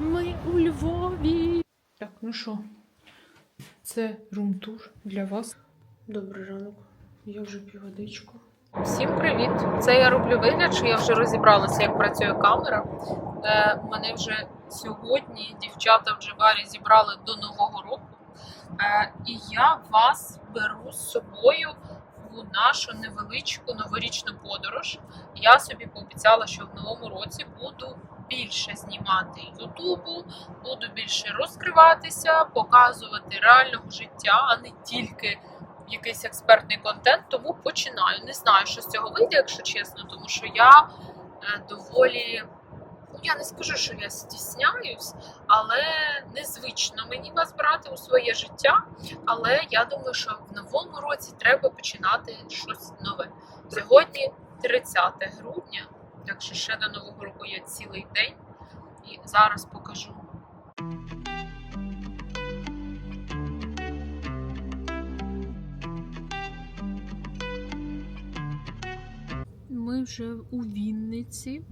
Ми у Львові. Так, ну що, це рум-тур для вас. Добрий ранок. Я вже п'ю водичку. Всім привіт! Це я роблю вигляд, що я вже розібралася, як працює камера. Е, мене вже сьогодні дівчата в Дживарі зібрали до Нового року. Е, і я вас беру з собою у нашу невеличку новорічну подорож. Я собі пообіцяла, що в новому році буду більше знімати Ютубу, буду більше розкриватися, показувати реального життя, а не тільки якийсь експертний контент. Тому починаю. Не знаю, що з цього вийде, якщо чесно, тому що я е, доволі. ну, Я не скажу, що я стісняюсь, але незвично мені вас брати у своє життя. Але я думаю, що в новому році треба починати щось нове. Сьогодні 30 грудня, так що ще до нового року є цілий день, і зараз покажу. Ми вже у Вінниці.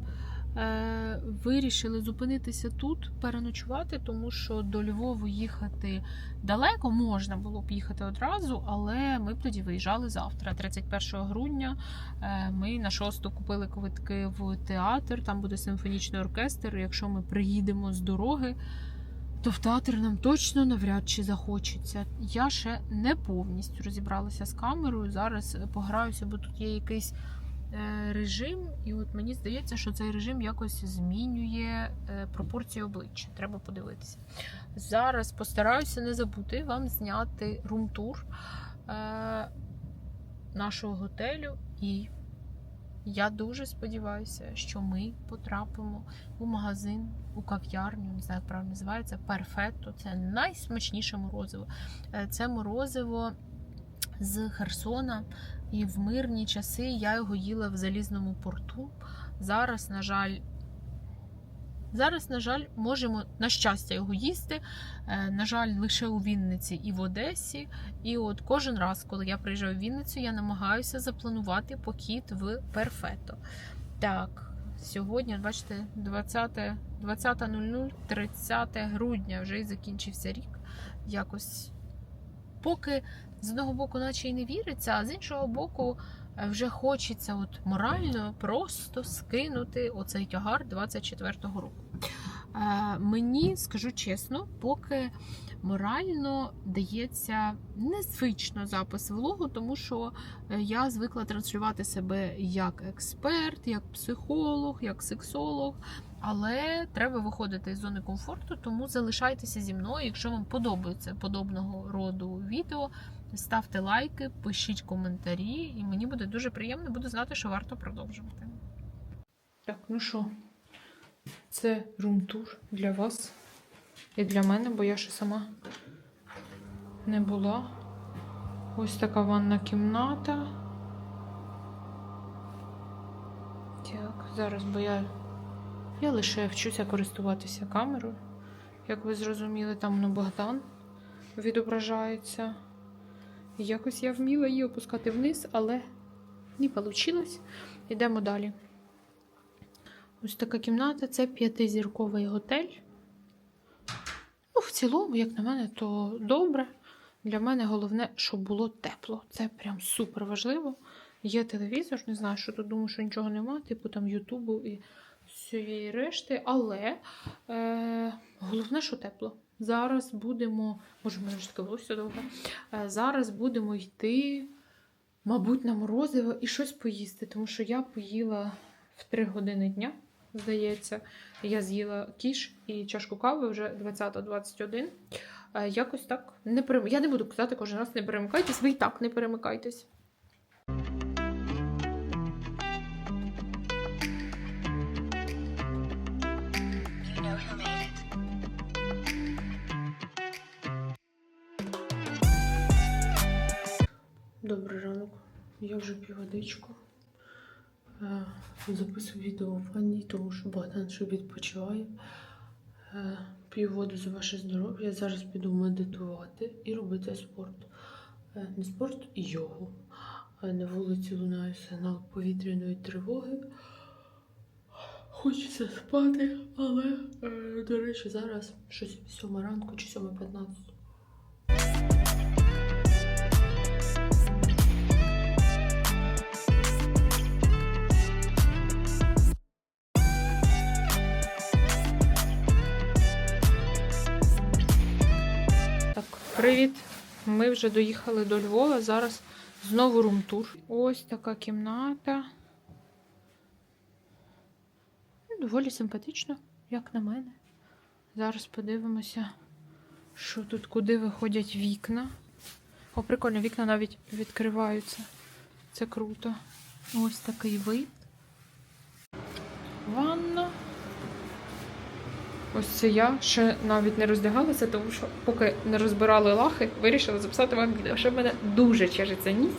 Е, вирішили зупинитися тут, переночувати, тому що до Львову їхати далеко можна було б їхати одразу, але ми б тоді виїжджали завтра, 31 грудня. Е, Ми на 6 купили квитки в театр, там буде симфонічний оркестр. Якщо ми приїдемо з дороги, то в театр нам точно навряд чи захочеться. Я ще не повністю розібралася з камерою. Зараз пограюся, бо тут є якийсь режим, і от мені здається, що цей режим якось змінює е, пропорції обличчя. Треба подивитися. Зараз постараюся не забути вам зняти рум-тур е, нашого готелю. І я дуже сподіваюся, що ми потрапимо у магазин, у кав'ярню, не знаю, як правильно називається, Перфетто. Це найсмачніше морозиво. Е, Це морозиво з Херсона. І в мирні часи я його їла в залізному порту. Зараз, на жаль, зараз, на жаль, можемо на щастя його їсти. Е, На жаль, лише у Вінниці і в Одесі. І от кожен раз, коли я приїжджаю в Вінницю, я намагаюся запланувати похід в Перфето. Так, сьогодні, бачите, 20 20.00, 30 грудня вже і закінчився рік. Якось поки з одного боку, наче й не віриться, а з іншого боку, е, вже хочеться от морально просто скинути оцей тягар 24-го року. Е, Мені, скажу чесно, поки морально дається незвично запис влогу, тому що е, я звикла транслювати себе як експерт, як психолог, як сексолог. Але треба виходити з зони комфорту, тому залишайтеся зі мною. Якщо вам подобається подобного роду відео, ставте лайки, пишіть коментарі, і мені буде дуже приємно, буду знати, що варто продовжувати. Так, ну що, це рум-тур для вас і для мене, бо я ще сама не була. Ось така ванна кімната. Так, зараз, бо я. Я лише вчуся користуватися камерою. Як ви зрозуміли, там ну, Богдан відображається. Якось я вміла її опускати вниз, але не вийшло. Йдемо далі. Ось така кімната це п'ятизірковий готель. Ну, в цілому, як на мене, то добре. Для мене головне, щоб було тепло. Це прям супер важливо. Є телевізор, не знаю, що тут думаю, що нічого нема, типу там Ютубу і всієї решти, але е, головне, що тепло. Зараз будемо, може, мене таке волосся довге. Е, зараз будемо йти, мабуть, на морозиво і щось поїсти, тому що я поїла в 3 години дня, здається. Я з'їла кіш і чашку кави вже 20-21. Е, якось так не перем... Я не буду казати кожен раз не перемикайтесь, ви і так не перемикайтесь. Добрий ранок. Я вже п'ю водичку. Е, Записую відео в ванні, тому що Богдан ще відпочиває. Е, П'ю воду за ваше здоров'я. Зараз піду медитувати і робити спорт. Е, Не спорт, йогу. Е, На вулиці лунає сигнал повітряної тривоги. Хочеться спати, але, до речі, зараз щось 7 ранку чи 7.15. привіт. Ми вже доїхали до Львова. Зараз знову румтур. Ось така кімната. Ну, Доволі симпатично, як на мене. Зараз подивимося, що тут, куди виходять вікна. О, прикольно, вікна навіть відкриваються. Це круто. Ось такий вид. Ванна. Ось це я ще навіть не роздягалася, тому що поки не розбирали лахи, вирішила записати вам відео. Ще в мене дуже чешеться ніс.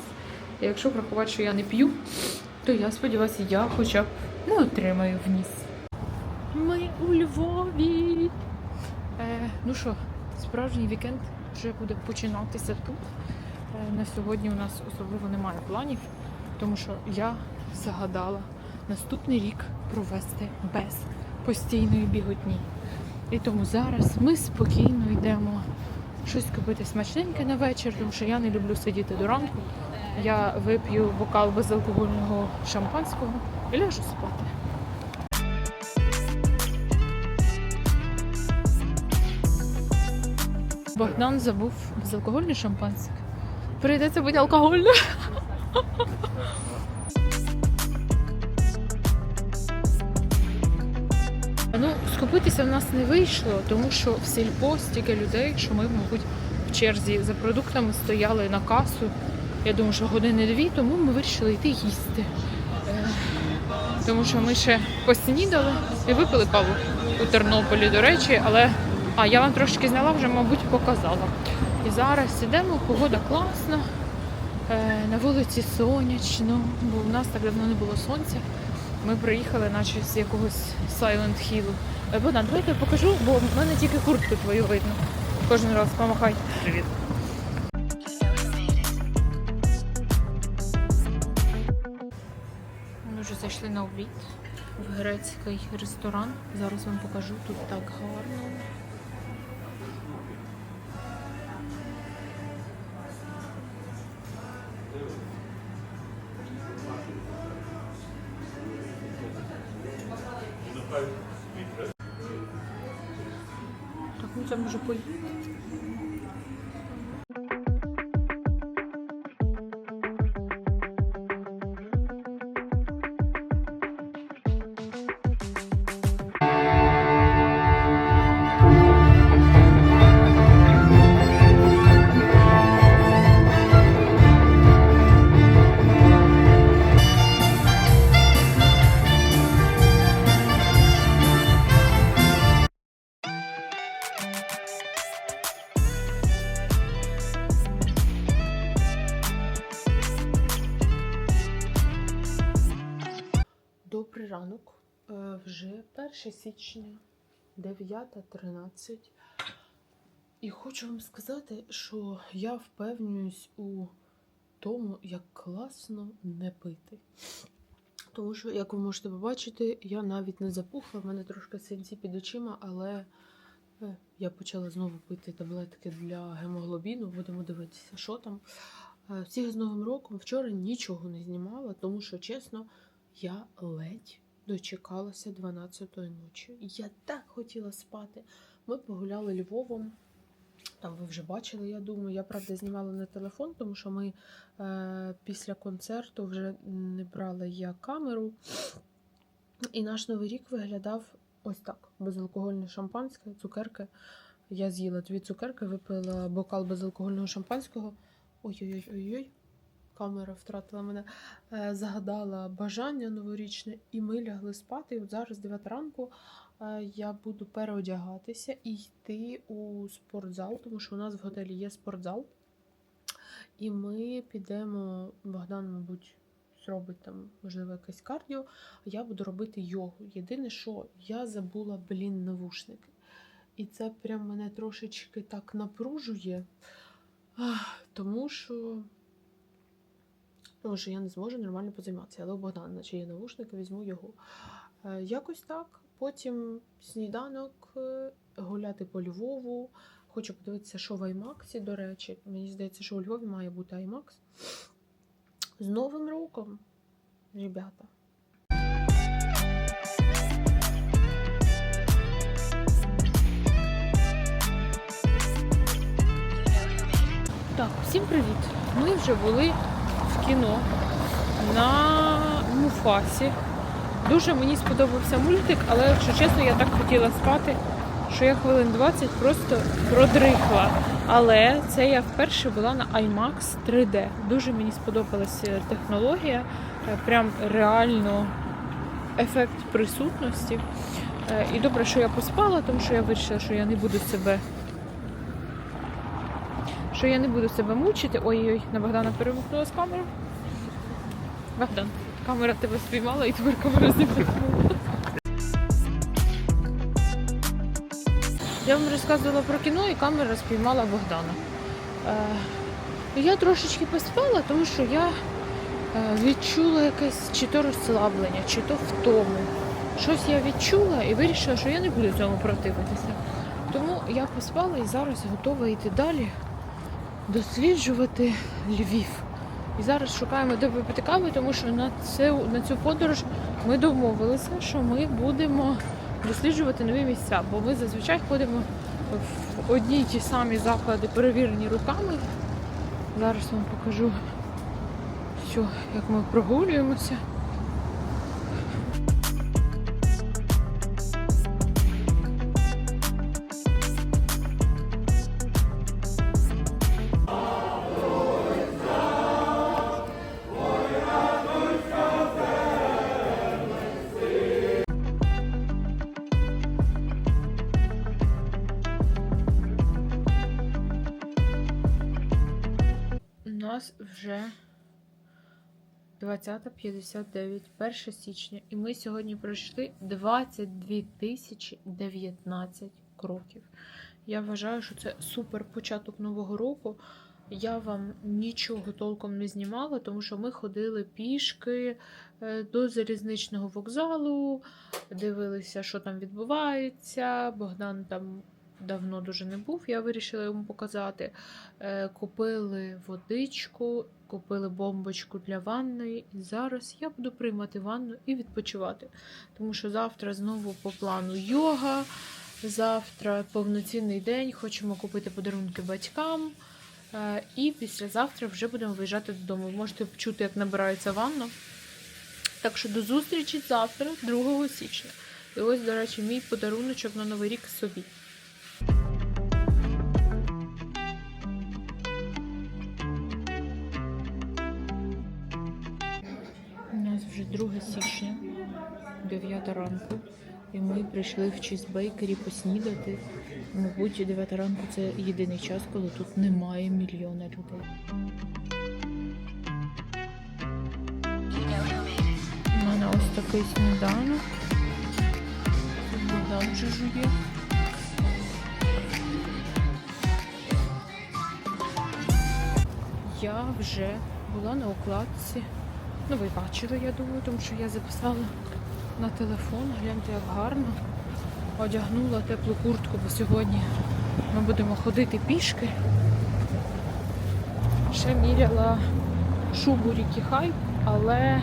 І якщо врахувати, що я не п'ю, то я сподіваюся, я хоча б не отримаю в ніс. Ми у Львові. Е, ну що, справжній вікенд вже буде починатися тут. Е, на сьогодні у нас особливо немає планів, тому що я загадала наступний рік провести без постійної біготні. І тому зараз ми спокійно йдемо щось купити смачненьке на вечір, тому що я не люблю сидіти до ранку. Я вип'ю бокал безалкогольного шампанського і ляжу спати. Богдан забув безалкогольне шампанське. Прийдеться бути алкогольне. Ну, скупитися в нас не вийшло, тому що в сільпо стільки людей, що ми, мабуть, в черзі за продуктами стояли на касу. Я думаю, що години дві, тому ми вирішили йти їсти. Е, Тому що ми ще поснідали і випили каву у Тернополі, до речі, але а я вам трошки зняла, вже, мабуть, показала. І зараз ідемо, погода класна. Е, На вулиці сонячно, бо в нас так давно не було сонця. Ми приїхали, наче з якогось Silent Hill. Е, Богдан, давайте я покажу, бо в мене тільки куртку твою видно. Кожен раз помахай. Привіт. Ми вже зайшли на обід в грецький ресторан. Зараз вам покажу тут так гарно. Це може поїти. Ранок. Е, Вже 1 січня, 9.13. І хочу вам сказати, що я впевнююсь у тому, як класно не пити. Тому що, як ви можете побачити, я навіть не запухла, в мене трошки синці під очима, але е, я почала знову пити таблетки для гемоглобіну. Будемо дивитися, що там. Е, Всіх з Новим роком вчора нічого не знімала, тому що, чесно, я ледь дочекалася 12-ї ночі. Я так хотіла спати. Ми погуляли Львовом. Там ви вже бачили, я думаю. Я правда знімала на телефон, тому що ми е, після концерту вже не брали я камеру. І наш новий рік виглядав ось так: безалкогольне шампанське, цукерки. Я з'їла дві цукерки, випила бокал безалкогольного шампанського. Ой-ой-ой, камера втратила мене. Е, загадала бажання новорічне, і ми лягли спати. І от зараз 9 ранку е, я буду переодягатися і йти у спортзал, тому що у нас в готелі є спортзал. І ми підемо, Богдан, мабуть, зробить там, можливо, якесь кардіо, я буду робити йогу. Єдине, що я забула, блін, навушники. І це прям мене трошечки так напружує, тому що тому що я не зможу нормально позайматися. Але у Богдана, наче є навушники, візьму його. Е, Якось так. Потім сніданок, е, гуляти по Львову. Хочу подивитися, що в Аймаксі, до речі. Мені здається, що у Львові має бути Аймакс. З Новим роком, ребята. Так, всім привіт! Ми вже були кіно на Муфасі. Дуже мені сподобався мультик, але якщо чесно, я так хотіла спати, що я хвилин 20 просто продрихла. Але це я вперше була на IMAX 3D. Дуже мені сподобалася технологія, е, прям реально ефект присутності. Е, І добре, що я поспала, тому що я вирішила, що я не буду себе що я не буду себе мучити. Ой-ой, на Богдана перемкнулась камера. Богдан, камера тебе спіймала і тепер камера знімає. Я вам розказувала про кіно і камера спіймала Богдана. Е, я трошечки поспала, тому що я е, відчула якесь чи то розслаблення, чи то втому. Щось я відчула і вирішила, що я не буду цьому противитися. Тому я поспала і зараз готова йти далі досліджувати Львів. І зараз шукаємо, де випити кави, тому що на цю, на цю подорож ми домовилися, що ми будемо досліджувати нові місця, бо ми зазвичай ходимо в одні й ті самі заклади, перевірені руками. Зараз вам покажу, що, як ми прогулюємося. 20.59, 1 січня, і ми сьогодні пройшли 22 тисячі 19 кроків. Я вважаю, що це супер початок нового року. Я вам нічого толком не знімала, тому що ми ходили пішки е, до залізничного вокзалу, дивилися, що там відбувається. Богдан там давно дуже не був, я вирішила йому показати. Е, Купили водичку, купили бомбочку для ванної. І зараз я буду приймати ванну і відпочивати. Тому що завтра знову по плану йога. Завтра повноцінний день. Хочемо купити подарунки батькам. Е, І післязавтра вже будемо виїжджати додому. Можете почути, як набирається ванна. Так що до зустрічі завтра, 2 січня. І ось, до речі, мій подаруночок на Новий рік собі. 9 ранку, і ми прийшли в чізбейкері поснідати. Мабуть, 9 ранку це єдиний час, коли тут немає мільйона людей. У мене ось такий сніданок. Тут Богдан вже жує. Я вже була на укладці. Ну, ви бачили, я думаю, тому що я записала на телефон. Гляньте, як гарно. Одягнула теплу куртку, бо сьогодні ми будемо ходити пішки. Ще міряла шубу Рікі Хай, але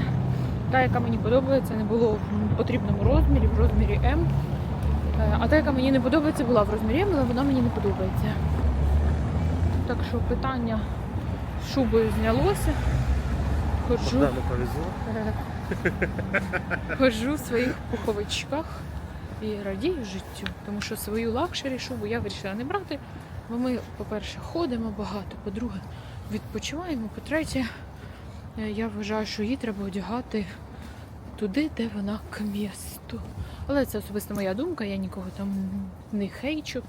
та, яка мені подобається, не було в потрібному розмірі, в розмірі М. Е, А та, яка мені не подобається, була в розмірі М, але вона мені не подобається. Так що питання з шубою знялося. Ходжу, Ходжу в своїх пуховичках і радію життю, тому що свою лакшері шубу я вирішила не брати. Бо ми, по-перше, ходимо багато, по-друге, відпочиваємо, по-третє, е, я вважаю, що її треба одягати туди, де вона к місту. Але це особисто моя думка, я нікого там не хейчу.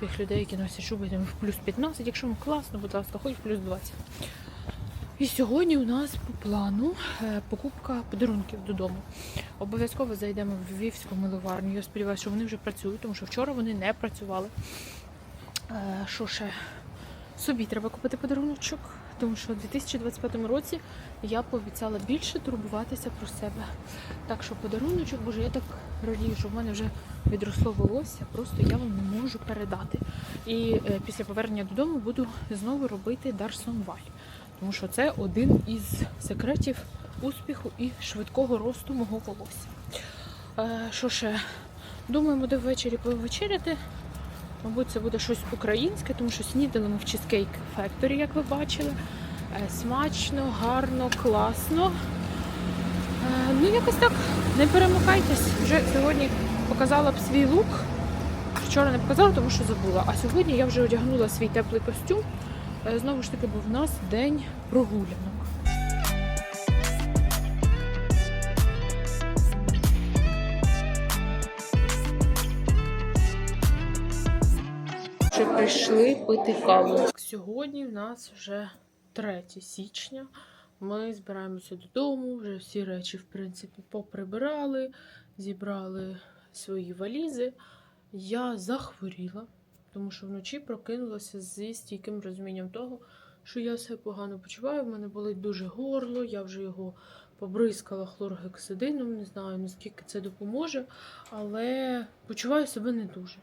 Тих людей, які носять шуби там в плюс 15, якщо вам класно, будь ласка, хоч в плюс 20. І сьогодні у нас по плану е, покупка подарунків додому. Обов'язково зайдемо в Львівську миловарню. Я сподіваюся, що вони вже працюють, тому що вчора вони не працювали. Е, Що ще? Собі треба купити подаруночок. тому що у 2025 році я пообіцяла більше турбуватися про себе. Так що подаруночок, боже, я так радію, що в мене вже відросло волосся, просто я вам не можу передати. І е, після повернення додому буду знову робити Дарсон Валь. Тому що це один із секретів успіху і швидкого росту мого волосся. Е, що ще? Думаю, буде ввечері повечеряти. Мабуть, це буде щось українське, тому що снідали ми в Cheesecake Factory, як ви бачили. Е, Смачно, гарно, класно. Е, Ну, якось так, не перемикайтесь. Вже сьогодні показала б свій лук. Вчора не показала, тому що забула. А сьогодні я вже одягнула свій теплий костюм. Е, Знову ж таки, бо в нас день прогулянок. Вже прийшли пити каву. Сьогодні в нас вже 3 січня. Ми збираємося додому, вже всі речі, в принципі, поприбирали, зібрали свої валізи. Я захворіла, тому що вночі прокинулася зі стійким розумінням того, що я себе погано почуваю. В мене болить дуже горло, я вже його побризкала хлоргексидином, не знаю наскільки це допоможе, але почуваю себе не дуже.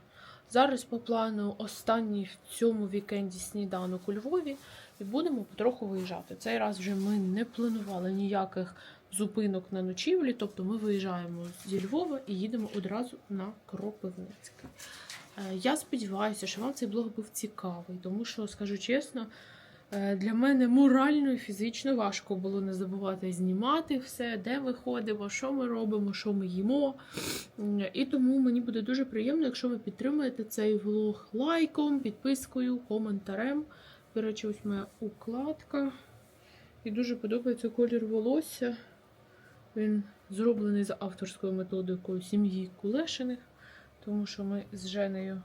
Зараз по плану останній в цьому вікенді сніданок у Львові і будемо потроху виїжджати. Цей раз вже ми не планували ніяких зупинок на ночівлі, тобто ми виїжджаємо зі Львова і їдемо одразу на Кропивницький. Е, Я сподіваюся, що вам цей блог був цікавий, тому що, скажу чесно, е, для мене морально і фізично важко було не забувати знімати все, де ми ходимо, що ми робимо, що ми їмо. І тому мені буде дуже приємно, якщо ви підтримаєте цей влог лайком, підпискою, коментарем. До речі, ось моя укладка. І дуже подобається колір волосся. Він зроблений за авторською методикою сім'ї Кулешиних, тому що ми з Женею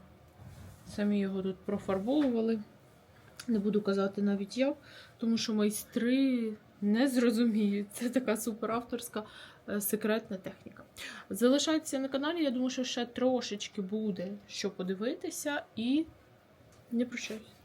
самі його тут профарбовували. Не буду казати навіть як, тому що майстри не зрозуміють. Це така суперавторська е, секретна техніка. Залишайтеся на каналі, я думаю, що ще трошечки буде що подивитися, і не прощаюсь.